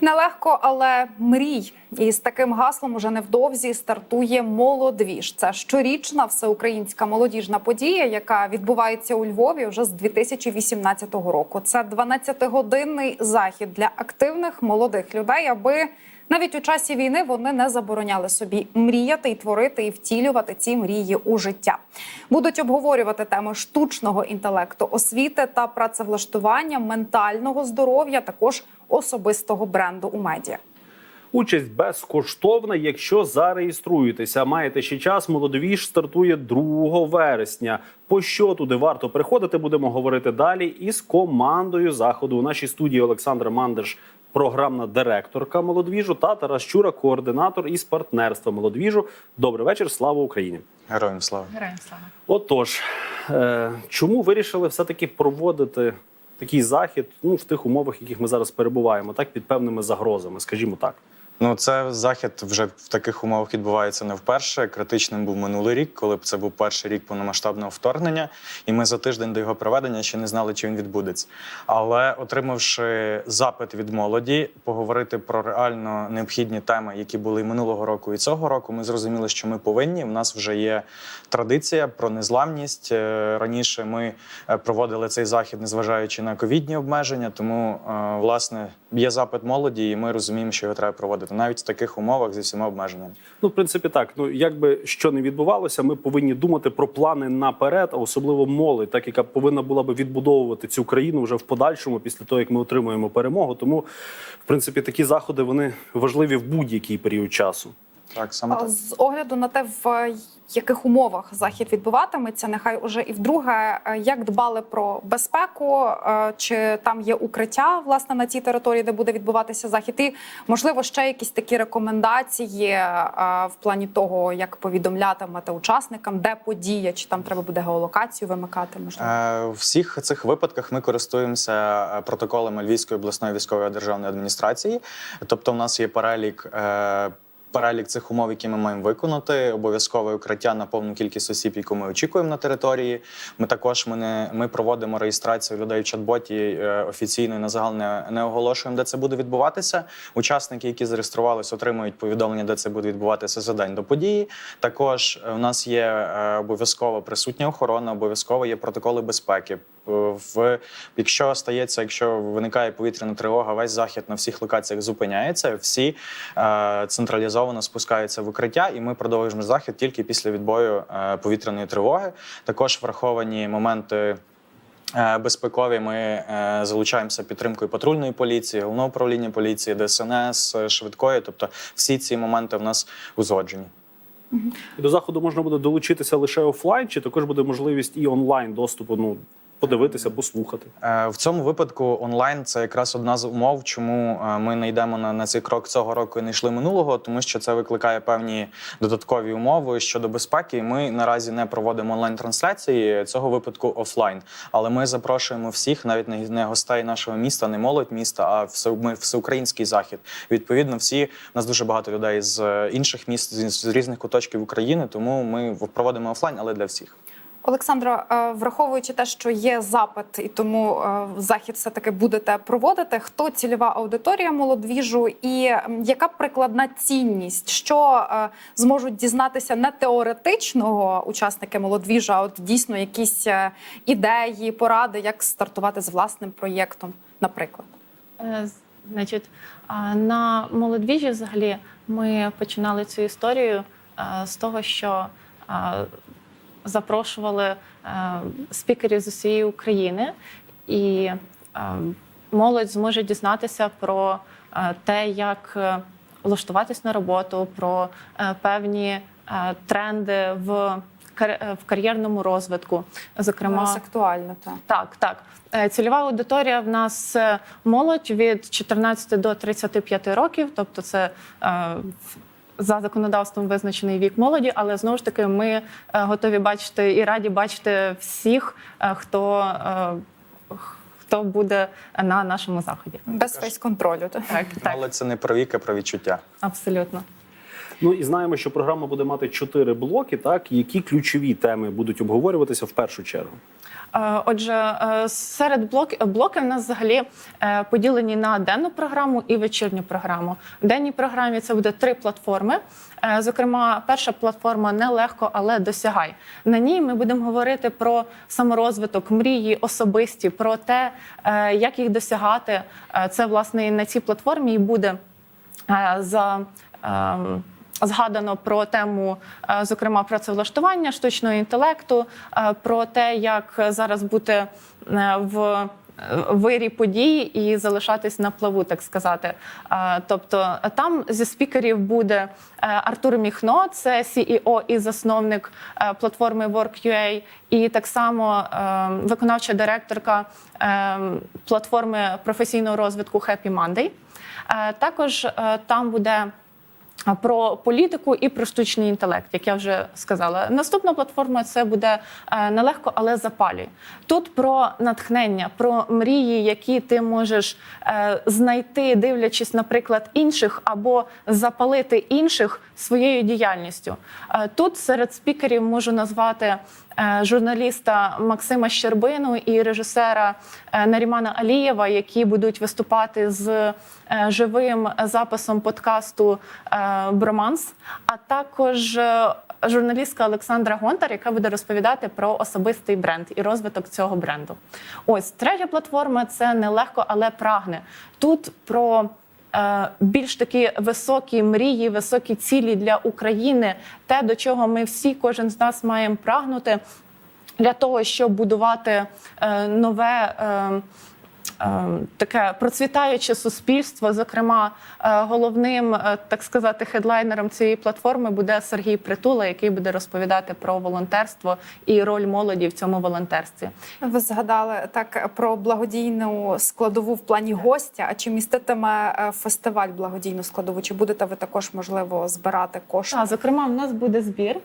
Нелегко, але мрій. І з таким гаслом уже невдовзі стартує молодвіж. Це щорічна всеукраїнська молодіжна подія, яка відбувається у Львові вже з 2018 року. Це 12-годинний захід для активних молодих людей, аби навіть у часі війни вони не забороняли собі мріяти і творити і втілювати ці мрії у життя. Будуть обговорювати теми штучного інтелекту, освіти та працевлаштування, ментального здоров'я, також особистого бренду у медіа. Участь безкоштовна, якщо зареєструєтеся. Маєте ще час. Молодовіж стартує 2 вересня. По що туди варто приходити? Будемо говорити далі із командою заходу. У нашій студії Олександра Мандерш, програмна директорка молодвіжу, та Тарас Чура, координатор із партнерства молодвіжу. Добрий вечір. Слава Україні! Героям слава. Героям слава. Отож, е, чому вирішили все таки проводити такий захід ну в тих умовах, в яких ми зараз перебуваємо, так під певними загрозами, скажімо так. Ну, це захід вже в таких умовах відбувається не вперше. Критичним був минулий рік, коли це був перший рік повномасштабного вторгнення, і ми за тиждень до його проведення ще не знали, чи він відбудеться. Але отримавши запит від молоді, поговорити про реально необхідні теми, які були і минулого року, і цього року, ми зрозуміли, що ми повинні. У нас вже є традиція про незламність. Е, Раніше ми е, проводили цей захід, незважаючи на ковідні обмеження. Тому, е, власне, є запит молоді, і ми розуміємо, що його треба проводити навіть в таких умовах зі всіма обмеженнями. Ну, в принципі, так. Ну якби що не відбувалося, ми повинні думати про плани наперед, а особливо молодь, так яка повинна була би відбудовувати цю країну вже в подальшому, після того як ми отримуємо перемогу. Тому, в принципі, такі заходи вони важливі в будь-який період часу. Так, саме так. З огляду на те, в яких умовах захід відбуватиметься, нехай уже і вдруге, е, як дбали про безпеку, е, чи там є укриття власне на тій території, де буде відбуватися захід, і можливо ще якісь такі рекомендації е, в плані того, як повідомлятимете учасникам, де подія, чи там треба буде геолокацію вимикати. Можливо. Е, всіх цих випадках ми користуємося протоколами Львівської обласної військової державної адміністрації. Тобто, в нас є перелік. е, Перелік цих умов, які ми маємо виконати, обов'язкове укриття на повну кількість осіб, яку ми очікуємо на території. Ми також ми, не, ми проводимо реєстрацію людей в чат-боті е, офіційно і на загал не, не оголошуємо, де це буде відбуватися. Учасники, які зареєструвалися, отримують повідомлення, де це буде відбуватися за день до події. Також е, у нас є е, обов'язково присутня охорона, обов'язково є протоколи безпеки. Е, В якщо стається, якщо виникає повітряна тривога, весь захід на всіх локаціях зупиняється. Всі е, централізовано спускаються в укриття, і ми продовжуємо захід тільки після відбою е, повітряної тривоги. Також враховані моменти. е, Безпекові ми е, залучаємося підтримкою патрульної поліції, головного управління поліції, ДСНС, швидкої. Тобто всі ці моменти в нас узгоджені. До заходу можна буде долучитися лише офлайн, чи також буде можливість і онлайн доступу. Ну подивитися, послухати. Е, В цьому випадку онлайн це якраз одна з умов, чому е, ми не йдемо на, на цей крок цього року і не йшли минулого, тому що це викликає певні додаткові умови щодо безпеки. Ми наразі не проводимо онлайн трансляції цього випадку офлайн. Але ми запрошуємо всіх, навіть не, гостей нашого міста, не молодь міста, а все ми всеукраїнський захід. Відповідно, всі нас дуже багато людей з е, інших міст з різних куточків України. Тому ми проводимо офлайн, але для всіх. Олександро, е, враховуючи те, що є запит, і тому е, захід все таки будете проводити. Хто цільова аудиторія молодвіжу, і яка прикладна цінність, що е, зможуть дізнатися не теоретичного учасники молодвіжу, а от дійсно якісь ідеї, поради, як стартувати з власним проєктом, наприклад. Значить, на молодвіжі взагалі ми починали цю історію з того, що запрошували е, спікерів з усієї України, і е, молодь зможе дізнатися про е, те, як влаштуватись на роботу, про е, певні е, тренди в кар- в кар'єрному розвитку, зокрема Зараз актуально так. так, так. Цільова аудиторія в нас молодь від 14 до 35 років, тобто це за законодавством визначений вік молоді, але знову ж таки ми е, готові бачити і раді бачити всіх, е, хто, е, хто буде на нашому заході. Без фейс-контролю. так. Так, так, Але це не про вік, а про відчуття. абсолютно. Ну і знаємо, що програма буде мати чотири блоки. Так які ключові теми будуть обговорюватися в першу чергу. Е, Отже, е, серед блок, блоки в нас взагалі е, поділені на денну програму і вечірню програму. В денній програмі це буде три платформи. Зокрема, перша платформа нелегко, але досягай. На ній ми будемо говорити про саморозвиток, мрії, особисті, про те, як їх досягати. Це власне на цій платформі і буде за. ем, Згадано про тему, е, зокрема, працевлаштування штучного інтелекту, е, про те, як зараз бути е, в вирі подій і залишатись на плаву, так сказати. Тобто там зі спікерів буде Артур Міхно, це CEO і засновник платформи Work.ua, і так само виконавча директорка платформи професійного розвитку Happy Monday. Також там буде про політику і про штучний інтелект, як я вже сказала. Наступна платформа це буде е, нелегко, але запалі. Тут про натхнення, про мрії, які ти можеш е, знайти, дивлячись, наприклад, інших або запалити інших своєю діяльністю. Е, Тут серед спікерів можу назвати журналіста Максима Щербину і режисера е, Нарімана Алієва, які будуть виступати з е, живим записом подкасту е, Броманс, а також е, журналістка Олександра Гонтар, яка буде розповідати про особистий бренд і розвиток цього бренду. Ось третя платформа це нелегко, але прагне. Тут про е, більш такі високі мрії, високі цілі для України, те, до чого ми всі, кожен з нас маємо прагнути для того, щоб будувати е, нове. Е, Таке процвітаюче суспільство. Зокрема, е, головним, е, так сказати, хедлайнером цієї платформи буде Сергій Притула, який буде розповідати про волонтерство і роль молоді в цьому волонтерстві. Ви згадали так про благодійну складову в плані гостя. А чи міститиме фестиваль благодійну складову? Чи будете ви також можливо збирати кошти? А, зокрема, в нас буде збір.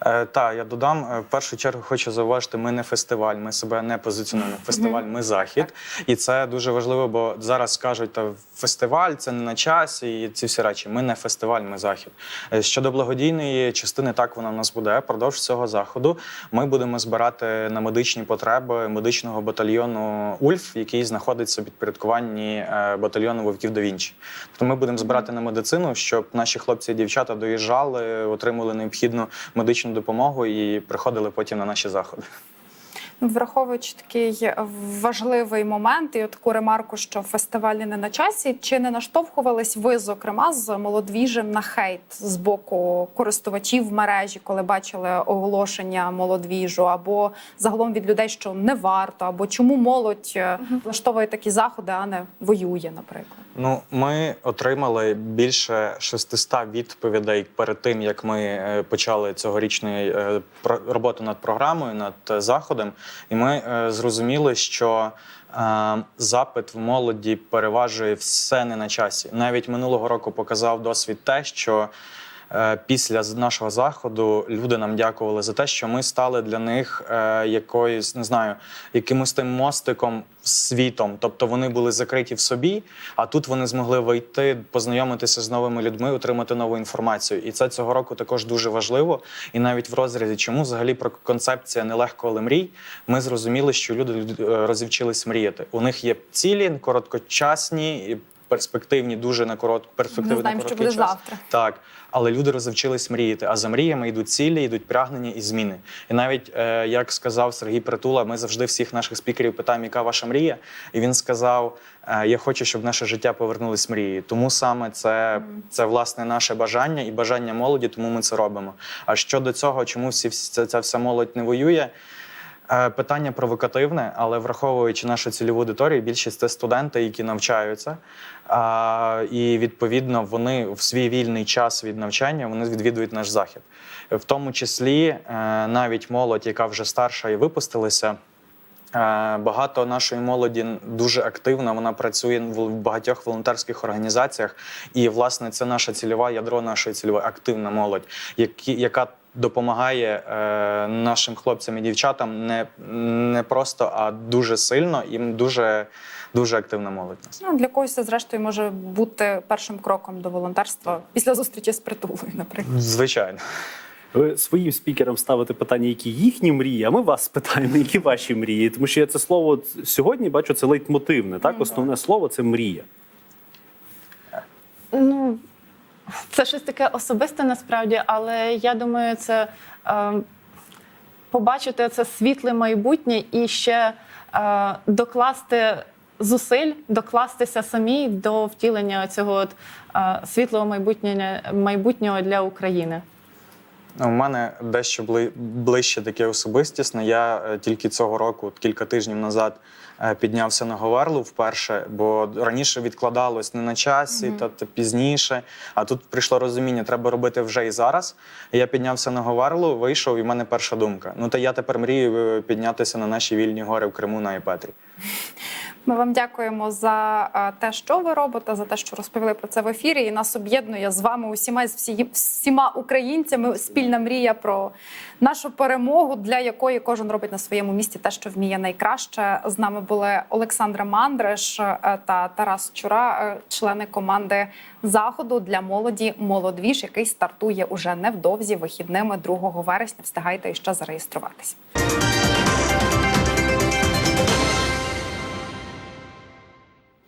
Е, та я додам в першу чергу, хочу зауважити, ми не фестиваль, ми себе не позиціонуємо. Фестиваль, ми захід, і це дуже важливо, бо зараз кажуть, та фестиваль це не на часі, і ці всі речі. Ми не фестиваль, ми захід. Е, Щодо благодійної частини, так вона в нас буде. Продовж цього заходу ми будемо збирати на медичні потреби медичного батальйону Ульф, який знаходиться в підпорядкуванні е, батальйону Вовків да Вінчі. Тобто ми будемо збирати на медицину, щоб наші хлопці і дівчата доїжджали, отримали необхідну медичну допомогу і приходили потім на наші заходи. Враховуючи такий важливий момент і таку ремарку, що фестивалі не на часі, чи не наштовхувались ви, зокрема, з молодвіжем на хейт з боку користувачів в мережі, коли бачили оголошення молодвіжу, або загалом від людей, що не варто, або чому молодь е, влаштовує такі заходи, а не воює, наприклад? Ну, ми отримали більше 600 відповідей перед тим, як ми е, почали цьогорічну е, про- роботу над програмою, над заходом. І ми е, зрозуміли, що е, запит в молоді переважує все не на часі. Навіть минулого року показав досвід те, що після з- нашого заходу люди нам дякували за те, що ми стали для них е, якоюсь, не знаю, якимось тим мостиком світом. Тобто вони були закриті в собі, а тут вони змогли вийти, познайомитися з новими людьми, отримати нову інформацію. І це цього року також дуже важливо. І навіть в розрізі, чому взагалі про концепція нелегко, але мрій, ми зрозуміли, що люди е, розівчились мріяти. У них є цілі короткочасні. Перспективні дуже на коротку перспективи Не знаємо, на що буде час. завтра. Так, але люди рознавчились мріяти. А за мріями йдуть цілі, йдуть прагнення і зміни. І навіть е, як сказав Сергій Притула, ми завжди всіх наших спікерів питаємо, яка ваша мрія. І він сказав: е, Я хочу, щоб в наше життя повернулись мрії. Тому саме це, це власне наше бажання і бажання молоді, тому ми це робимо. А щодо цього, чому всі ця, ця вся молодь не воює? Е, Питання провокативне, але враховуючи нашу цільову аудиторію, більшість це студенти, які навчаються. І відповідно вони в свій вільний час від навчання вони відвідують наш захід. В тому числі е, навіть молодь, яка вже старша і випустилася. Е, Багато нашої молоді дуже активна. Вона працює в багатьох волонтерських організаціях, і власне це наша цільова ядро нашої цільової активна молодь, яка допомагає е, нашим хлопцям і дівчатам не, не просто, а дуже сильно. Їм дуже, дуже активна молодь. нас. Ну, для когось це зрештою може бути першим кроком до волонтерства після зустрічі з притулою, наприклад. Звичайно. Ви своїм спікерам ставите питання, які їхні мрії, а ми вас спитаємо, які ваші мрії. Тому що я це слово сьогодні бачу, це лейтмотивне. Так, основне слово це мрія. Ну, це щось таке особисте насправді, але я думаю, це е, побачити це світле майбутнє і ще е, докласти зусиль, докластися самі до втілення цього от, е, світлого майбутнього, майбутнього для України. У мене дещо ближче таке особистісне. Я е, тільки цього року, кілька тижнів назад, піднявся на Говерлу вперше, бо раніше відкладалось не на часі, та, та пізніше. А тут прийшло розуміння, треба робити вже і зараз. Я піднявся на Говерлу, вийшов, і в мене перша думка. Ну та я тепер мрію е, піднятися на наші вільні гори в Криму на Іпетрі. Ми вам дякуємо за е, те, що ви робите, за те, що розповіли про це в ефірі. І нас об'єднує з вами усіма з всі- всіма українцями спільна мрія про нашу перемогу, для якої кожен робить на своєму місці те, що вміє найкраще. З нами були Олександра Мандреш е, та Тарас Чура, е, члени команди заходу для молоді Молодвіж, який стартує уже невдовзі вихідними 2 вересня. Встигайте іще зареєструватись.